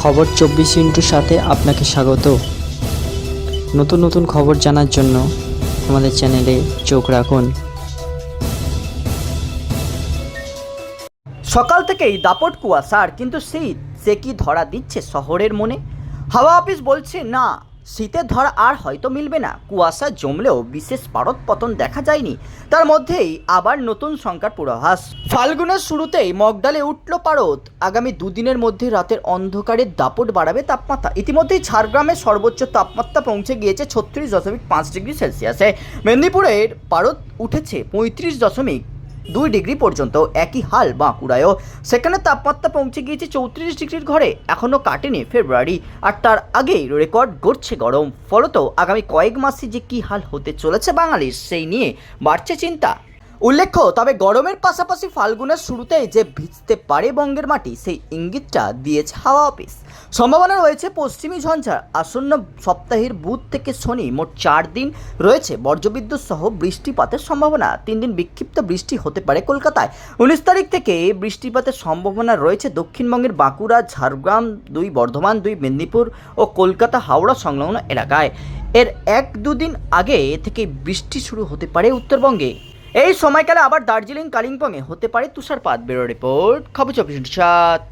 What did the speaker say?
খবর চব্বিশ ইন্টুর সাথে আপনাকে স্বাগত। নতুন নতুন খবর জানার জন্য আমাদের চ্যানেলে চোখ রাখুন। সকাল থেকেই দাপট কুয়াশার, কিন্তু শীত, সে কি ধরা দিচ্ছে শহরের মনে? হাওয়া অফিস বলছে না শীতের ধরা আর হয়তো মিলবে না। কুয়াশা জমলেও বিশেষ পারদ পতন দেখা যায়নি। তার মধ্যেই আবার নতুন সংখ্যার পূর্বাভাস। ফাল্গুনের শুরুতেই মগডালে উঠল পারদ। আগামী দুদিনের মধ্যে রাতের অন্ধকারে দাপট বাড়াবে তাপমাত্রা। ইতিমধ্যেই ঝাড়গ্রামের সর্বোচ্চ তাপমাত্রা পৌঁছে গিয়েছে ছত্রিশ দশমিক পাঁচ ডিগ্রি সেলসিয়াসে। মেদিনীপুরের পারদ উঠেছে পঁয়ত্রিশ দশমিক দুই ডিগ্রি পর্যন্ত একই হাল বাঁকুড়ায়ও সেখানে তাপমাত্রা পৌঁছে গিয়েছে চৌত্রিশ ডিগ্রির ঘরে, এখনও কাটেনি ফেব্রুয়ারি, আর তার আগেই রেকর্ড গড়ছে গরম। ফলত আগামী কয়েক মাসে যে কী হাল হতে চলেছে বাঙালির, সেই নিয়ে বাড়ছে চিন্তা। উল্লেখ্য, তবে গরমের পাশাপাশি ফাল্গুনের শুরুতেই যে ভিজতে পারে বঙ্গের মাটি, সেই ইঙ্গিতটা দিয়েছে হাওয়া অফিস। সম্ভাবনা রয়েছে পশ্চিমী ঝঞ্ঝার। আসন্ন সপ্তাহের বুধ থেকে শনি মোট চার দিন রয়েছে বজ্রবিদ্যুৎ সহ বৃষ্টিপাতের সম্ভাবনা। তিন দিন বিক্ষিপ্ত বৃষ্টি হতে পারে কলকাতায়। উনিশ তারিখ থেকে বৃষ্টিপাতের সম্ভাবনা রয়েছে দক্ষিণবঙ্গের বাঁকুড়া, ঝাড়গ্রাম, দুই বর্ধমান, দুই মেদিনীপুর ও কলকাতা হাওড়া সংলগ্ন এলাকায়। এর এক দুদিন আগে থেকে বৃষ্টি শুরু হতে পারে উত্তরবঙ্গে। এই সময়কালে আবার দার্জিলিং কালিম্পংয়ে হতে পারে তুষারপাত। বেরো রিপোর্ট খবর চব্বিশ সাত।